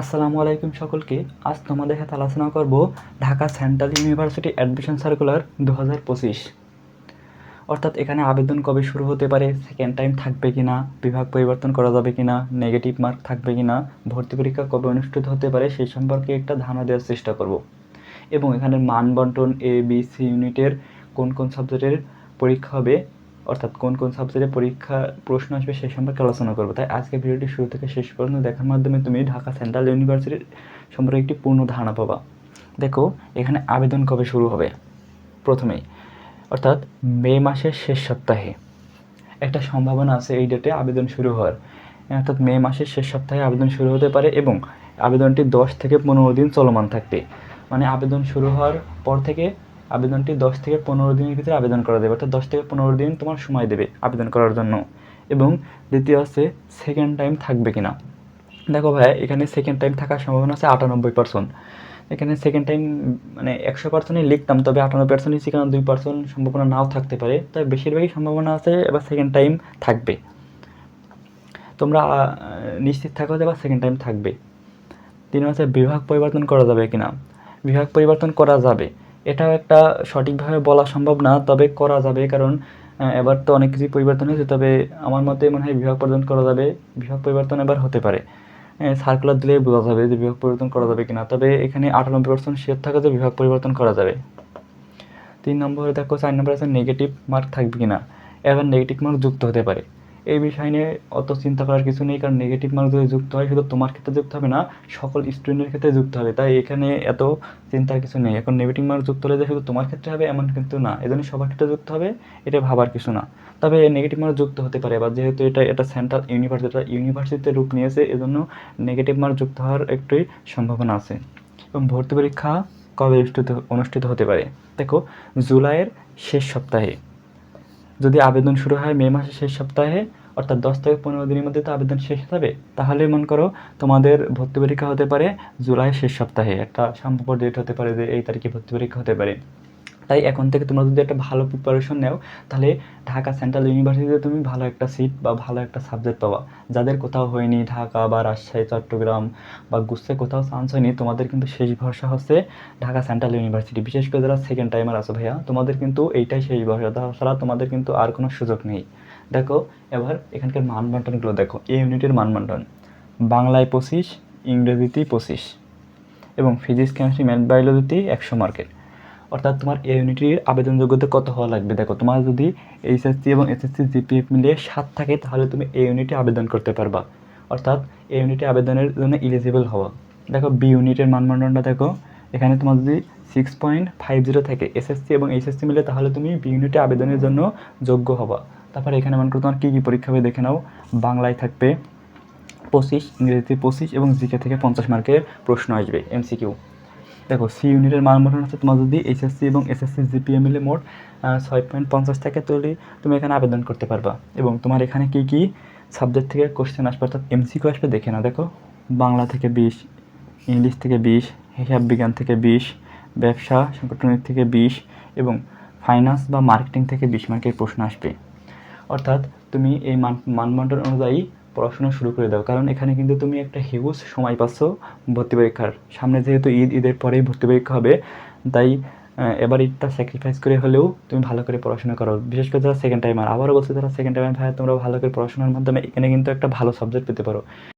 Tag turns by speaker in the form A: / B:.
A: আসসালামু আলাইকুম সকলকে। আজ তোমাদের সাথে আলোচনা করব Dhaka central university admission circular দু হাজার পঁচিশ। অর্থাৎ এখানে আবেদন কবে শুরু হতে পারে সেকেন্ড টাইম থাকবে কি না বিভাগ পরিবর্তন করা যাবে কি না নেগেটিভ মার্ক থাকবে কি না ভর্তি পরীক্ষা কবে অনুষ্ঠিত হতে পারে সেই সম্পর্কে একটা ধারণা দেওয়ার চেষ্টা করব। এবং এখানে মান বন্টন এ বি সি ইউনিটের কোন কোন সাবজেক্টের পরীক্ষা হবে অর্থাৎ কোন কোন সাবজেক্টে পরীক্ষা প্রশ্ন আসবে সেই সম্পর্কে আলোচনা করব। তাই আজকে ভিডিওটি শুরু থেকে শেষ পর্যন্ত দেখার মাধ্যমে তুমি ঢাকা সেন্ট্রাল ইউনিভার্সিটির সম্পর্কে একটি পূর্ণ ধারণা পাবা। দেখো, এখানে আবেদন কবে শুরু হবে? প্রথমেই, অর্থাৎ মে মাসের শেষ সপ্তাহে। একটা সম্ভাবনা আছে এই ডেটে আবেদন শুরু হওয়ার। অর্থাৎ মে মাসের শেষ সপ্তাহে আবেদন শুরু হতে পারে এবং আবেদনটি দশ থেকে পনেরো দিন চলমান থাকবে। মানে আবেদন শুরু হওয়ার পর থেকে আবেদনটি দশ থেকে পনেরো দিনের ভিতরে আবেদন করা দেবে অর্থাৎ দশ থেকে পনেরো দিন তোমার সময় দেবে আবেদন করার জন্য। এবং দ্বিতীয় আছে সেকেন্ড টাইম থাকবে কিনা। দেখো ভাই, এখানে সেকেন্ড টাইম থাকার সম্ভাবনা আছে আটানব্বই পার্সেন্ট এখানে সেকেন্ড টাইম মানে একশো পার্সেন্টই লিখতাম, তবে আটানব্বই পার্সেন্ট নিচ্ছি কারণ দুই পার্সেন্ট সম্ভাবনা নাও থাকতে পারে। তবে বেশিরভাগই সম্ভাবনা আছে, এবার সেকেন্ড টাইম থাকবে। তোমরা নিশ্চিত থাকো যে এবার সেকেন্ড টাইম থাকবে। তিন হচ্ছে, বিভাগ পরিবর্তন করা যাবে কিনা? বিভাগ পরিবর্তন করা যাবে। এটাও একটা সঠিকভাবে বলা সম্ভব না, তবে করা যাবে। কারণ এবার তো অনেক কিছুই পরিবর্তন হয়েছে, তবে আমার মতে মনে হয় বিভাগ পরিবর্তন করা যাবে। বিভাগ পরিবর্তন এবার হতে পারে। সার্কুলার দিলেই বোঝা যাবে যে বিভাগ পরিবর্তন করা যাবে কিনা। তবে এখানে আটানব্বই পার্সেন্ট শেয়ার থাকে যে বিভাগ পরিবর্তন করা যাবে। তিন নম্বরে দেখো, চার নম্বরে আছে নেগেটিভ মার্ক থাকবে কিনা। এবার নেগেটিভ মার্ক যুক্ত হতে পারে। এই বিষয় নিয়ে অত চিন্তা করার কিছু নেই, কারণ নেগেটিভ মার্ক যদি যুক্ত হয়, শুধু তোমার ক্ষেত্রে যুক্ত হবে না, সকল স্টুডেন্টের ক্ষেত্রে যুক্ত হবে। তাই এখানে এত চিন্তার কিছু নেই। এখন নেগেটিভ মার্ক যুক্ত হলে যে শুধু তোমার ক্ষেত্রে হবে, এমন কিন্তু না। এজন্য সবার ক্ষেত্রে যুক্ত হবে, এটা ভাবার কিছু না। তবে নেগেটিভ মার্ক যুক্ত হতে পারে, বা যেহেতু এটা এটা সেন্ট্রাল ইউনিভার্সিটি ইউনিভার্সিটিতে রূপ নিয়েছে এজন্য নেগেটিভ মার্ক যুক্ত হওয়ার একটুই সম্ভাবনা আছে। এবং ভর্তি পরীক্ষা কবে অনুষ্ঠিত অনুষ্ঠিত হতে পারে? দেখো, জুলাইয়ের শেষ সপ্তাহে। যদি আবেদন শুরু হয় মে মাসের শেষ সপ্তাহে, অর্থাৎ দশ থেকে পনেরো দিনের মধ্যে তো আবেদন শেষ হবে তাহলে মনে করো তোমাদের ভর্তি পরীক্ষা হতে পারে জুলাই শেষ সপ্তাহে। একটা সম্ভাব্য ডেট হতে পারে যে এই তারিখে ভর্তি পরীক্ষা হতে পারে। তাই এখন থেকে তোমরা যদি একটা ভালো প্রিপারেশন নাও, তাহলে ঢাকা সেন্ট্রাল ইউনিভার্সিটিতে তুমি ভালো একটা সিট বা ভালো একটা সাবজেক্ট পাবা। যাদের কোথাও হয়নি ঢাকা বা রাজশাহী, চট্টগ্রাম বা গুচ্ছে কোথাও চান্স হয়নি, তোমাদের কিন্তু শেষ ভরসা হচ্ছে ঢাকা সেন্ট্রাল ইউনিভার্সিটি বিশেষ করে যারা সেকেন্ড টাইমার আছো ভাইয়া, তোমাদের কিন্তু এইটাই শেষ ভরসা। তাছাড়া তোমাদের কিন্তু আর কোনো সুযোগ নেই। দেখো, এবার এখানকার মানবন্টনগুলো দেখো। এই ইউনিটের মানবন্টন বাংলায় পঁচিশ ইংরেজিতে পঁচিশ। এবং ফিজিক্স কেমিস্ট্রি ম্যাথ বায়োলজিতে একশো মার্কের অর্থাৎ তোমার এই ইউনিটির আবেদন যোগ্যতা কত হওয়া লাগবে? দেখো, তোমার যদি এইচএসসি এবং এসএসসি জিপিএফ মিলিয়ে সাত থাকে, তাহলে তুমি এই ইউনিটে আবেদন করতে পারবা। অর্থাৎ এ ইউনিটে আবেদনের জন্য ইলিজিবল হওয়া। দেখো বি ইউনিটের মানদণ্ডটা দেখো। এখানে তোমার যদি সিক্স পয়েন্ট ফাইভ জিরো থাকে এসএসসি এবং এইচএসসি মিলে তাহলে তুমি বি ইউনিটে আবেদনের জন্য যোগ্য হবা। তারপরে এখানে মনে করো তোমার কী কী পরীক্ষা হবে দেখে নাও। বাংলায় থাকবে পঁচিশ, ইংরেজিতে পঁচিশ এবং জিকে থেকে পঞ্চাশ মার্কের প্রশ্ন আসবে এমসিকিউ দেখো সি ইউনিটের মান মতন আছে তোমার যদি এইচএসসি এবং এসএসসি জিপিএ মিলে মোট ছয় পয়েন্ট পঞ্চাশ থাকে তাহলে তুমি এখানে আবেদন করতে পারবা। এবং তোমার এখানে কী কী সাবজেক্ট থেকে কোশ্চেন আসবে, অর্থাৎ এমসিকিউ আসবে দেখে না দেখো। বাংলা থেকে বিশ, ইংলিশ থেকে বিশ, হিসাব বিজ্ঞান থেকে বিশ, ব্যবসা সংগঠনিক থেকে বিশ, এবং ফাইন্যান্স বা মার্কেটিং থেকে বিশ মার্কের প্রশ্ন আসবে। অর্থাৎ তুমি এই মান মানবন্টন অনুযায়ী পড়াশোনা শুরু করে দাও। কারণ এখানে কিন্তু তুমি একটা হিউজ সময় পাচ্ছ ভর্তি পরীক্ষার। সামনে যেহেতু ঈদ, ঈদের পরেই ভর্তি পরীক্ষা হবে, তাই এবার ঈদটা স্যাক্রিফাইস করে হলেও তুমি ভালো করে পড়াশোনা করো। বিশেষ করে যারা সেকেন্ড টাইমার আবারও বলছে যারা সেকেন্ড টাইমার ভাই তোমরা ভালো করে পড়াশোনার মাধ্যমে এখানে কিন্তু একটা ভালো সাবজেক্ট পেতে পারো।